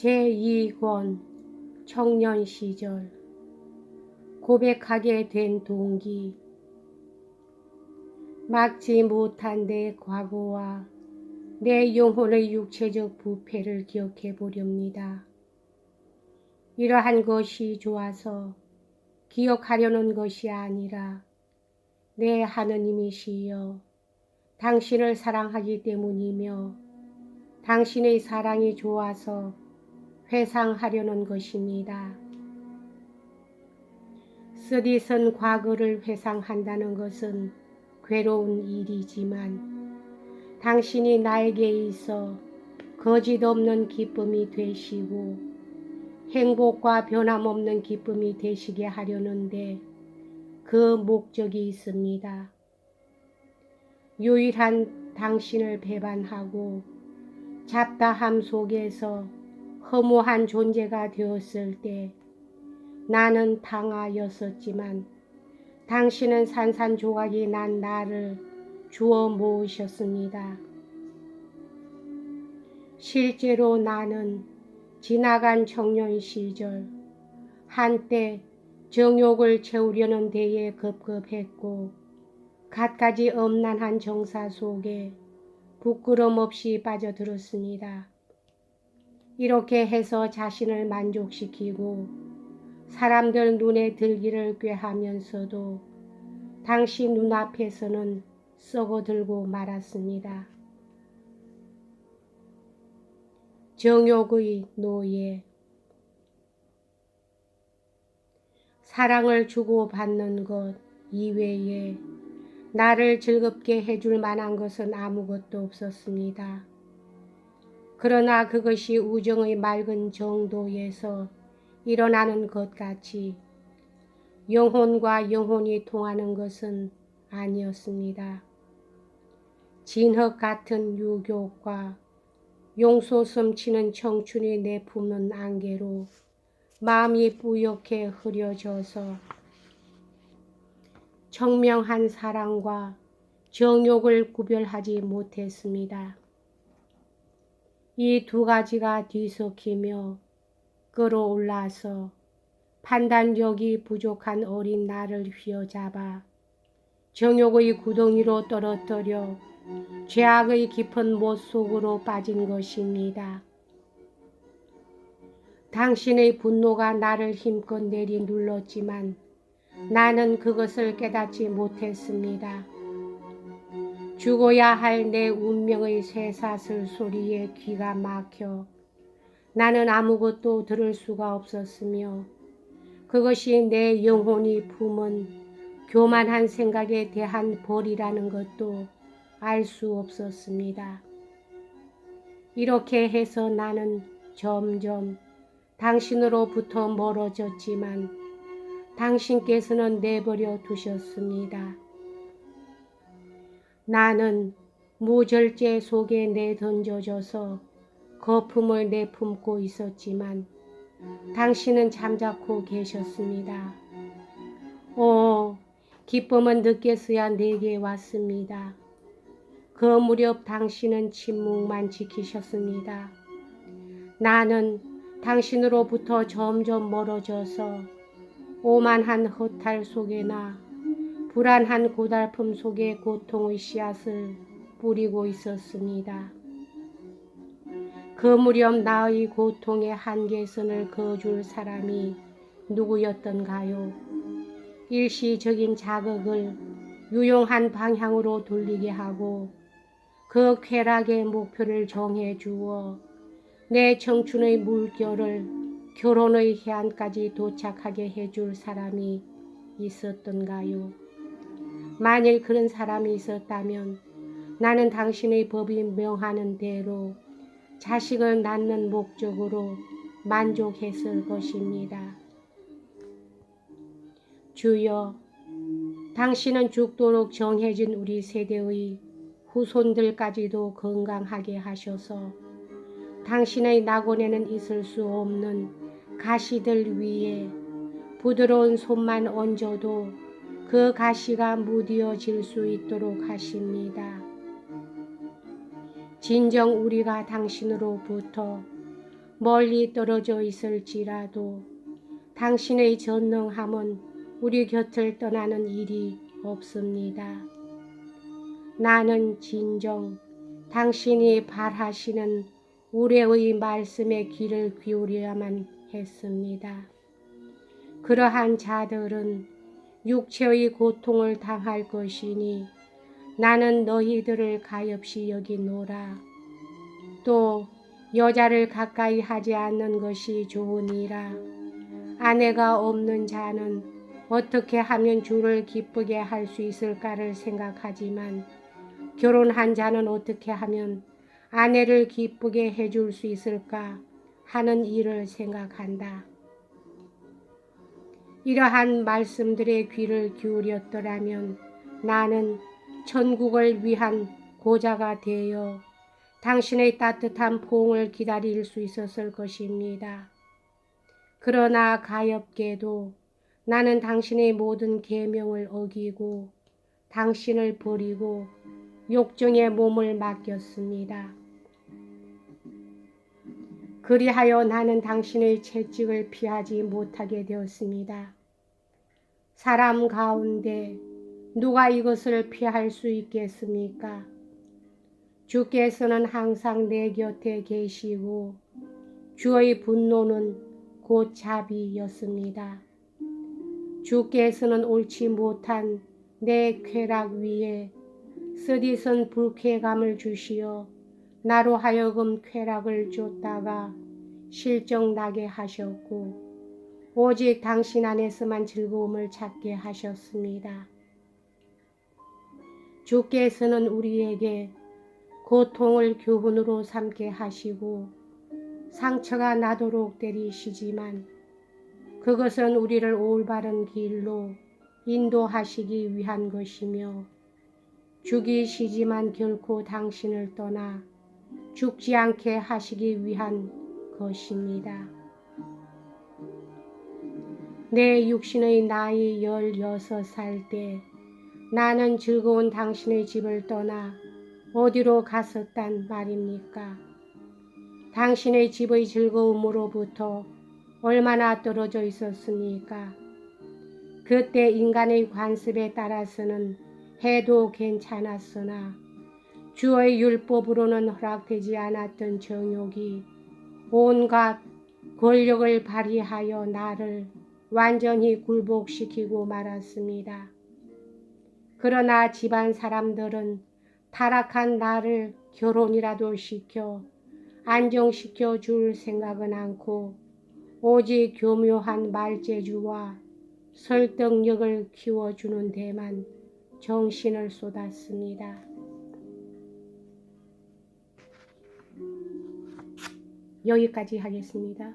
제2권 청년 시절 고백하게 된 동기 막지 못한 내 과거와 내 영혼의 육체적 부패를 기억해 보렵니다. 이러한 것이 좋아서 기억하려는 것이 아니라 내 하느님이시여 당신을 사랑하기 때문이며 당신의 사랑이 좋아서 회상하려는 것입니다. 쓰디쓴 과거를 회상한다는 것은 괴로운 일이지만 당신이 나에게 있어 거짓 없는 기쁨이 되시고 행복과 변함없는 기쁨이 되시게 하려는데 그 목적이 있습니다. 유일한 당신을 배반하고 잡다함 속에서 허무한 존재가 되었을 때 나는 당하였었지만 당신은 산산조각이 난 나를 주어 모으셨습니다. 실제로 나는 지나간 청년 시절 한때 정욕을 채우려는 데에 급급했고 갖가지 엄난한 정사 속에 부끄럼 없이 빠져들었습니다. 이렇게 해서 자신을 만족시키고 사람들 눈에 들기를 꾀하면서도 당신 눈앞에서는 썩어들고 말았습니다. 정욕의 노예 사랑을 주고받는 것 이외에 나를 즐겁게 해줄 만한 것은 아무것도 없었습니다. 그러나 그것이 우정의 맑은 정도에서 일어나는 것 같이 영혼과 영혼이 통하는 것은 아니었습니다. 진흙 같은 유교과 용소 숨치는 청춘이 내품은 안개로 마음이 뿌옇게 흐려져서 청명한 사랑과 정욕을 구별하지 못했습니다. 이 두 가지가 뒤섞이며 끌어올라서 판단력이 부족한 어린 나를 휘어잡아 정욕의 구덩이로 떨어뜨려 죄악의 깊은 못 속으로 빠진 것입니다. 당신의 분노가 나를 힘껏 내리 눌렀지만 나는 그것을 깨닫지 못했습니다. 죽어야 할 내 운명의 쇠사슬 소리에 귀가 막혀 나는 아무것도 들을 수가 없었으며 그것이 내 영혼이 품은 교만한 생각에 대한 벌이라는 것도 알 수 없었습니다. 이렇게 해서 나는 점점 당신으로부터 멀어졌지만 당신께서는 내버려 두셨습니다. 나는 무절제 속에 내던져져서 거품을 내품고 있었지만 당신은 잠자코 계셨습니다. 오, 기쁨은 늦게서야 내게 왔습니다. 그 무렵 당신은 침묵만 지키셨습니다. 나는 당신으로부터 점점 멀어져서 오만한 허탈 속에나 불안한 고달픔 속에 고통의 씨앗을 뿌리고 있었습니다. 그 무렵 나의 고통의 한계선을 그어줄 사람이 누구였던가요? 일시적인 자극을 유용한 방향으로 돌리게 하고 그 쾌락의 목표를 정해 주어 내 청춘의 물결을 결혼의 해안까지 도착하게 해줄 사람이 있었던가요? 만일 그런 사람이 있었다면 나는 당신의 법이 명하는 대로 자식을 낳는 목적으로 만족했을 것입니다. 주여, 당신은 죽도록 정해진 우리 세대의 후손들까지도 건강하게 하셔서 당신의 낙원에는 있을 수 없는 가시들 위에 부드러운 손만 얹어도 그 가시가 무디어질 수 있도록 하십니다. 진정 우리가 당신으로부터 멀리 떨어져 있을지라도 당신의 전능함은 우리 곁을 떠나는 일이 없습니다. 나는 진정 당신이 바라시는 우레의 말씀에 귀를 기울여야만 했습니다. 그러한 자들은 육체의 고통을 당할 것이니 나는 너희들을 가엾이 여기노라. 또 여자를 가까이 하지 않는 것이 좋으니라. 아내가 없는 자는 어떻게 하면 주를 기쁘게 할 수 있을까를 생각하지만 결혼한 자는 어떻게 하면 아내를 기쁘게 해줄 수 있을까 하는 일을 생각한다. 이러한 말씀들의 귀를 기울였더라면 나는 천국을 위한 고자가 되어 당신의 따뜻한 포옹을 기다릴 수 있었을 것입니다. 그러나 가엾게도 나는 당신의 모든 계명을 어기고 당신을 버리고 욕정의 몸을 맡겼습니다. 그리하여 나는 당신의 채찍을 피하지 못하게 되었습니다. 사람 가운데 누가 이것을 피할 수 있겠습니까? 주께서는 항상 내 곁에 계시고 주의 분노는 곧 자비였습니다. 주께서는 옳지 못한 내 쾌락 위에 쓰디쓴 불쾌감을 주시어 나로 하여금 쾌락을 줬다가 실정 나게 하셨고 오직 당신 안에서만 즐거움을 찾게 하셨습니다. 주께서는 우리에게 고통을 교훈으로 삼게 하시고 상처가 나도록 때리시지만 그것은 우리를 올바른 길로 인도하시기 위한 것이며 죽이시지만 결코 당신을 떠나 죽지 않게 하시기 위한 것입니다. 내 육신의 나이 16살 때 나는 즐거운 당신의 집을 떠나 어디로 갔었단 말입니까? 당신의 집의 즐거움으로부터 얼마나 떨어져 있었습니까? 그때 인간의 관습에 따라서는 해도 괜찮았으나 주의 율법으로는 허락되지 않았던 정욕이 온갖 권력을 발휘하여 나를 완전히 굴복시키고 말았습니다. 그러나 집안 사람들은 타락한 나를 결혼이라도 시켜 안정시켜 줄 생각은 않고 오직 교묘한 말재주와 설득력을 키워주는 데만 정신을 쏟았습니다. 여기까지 하겠습니다.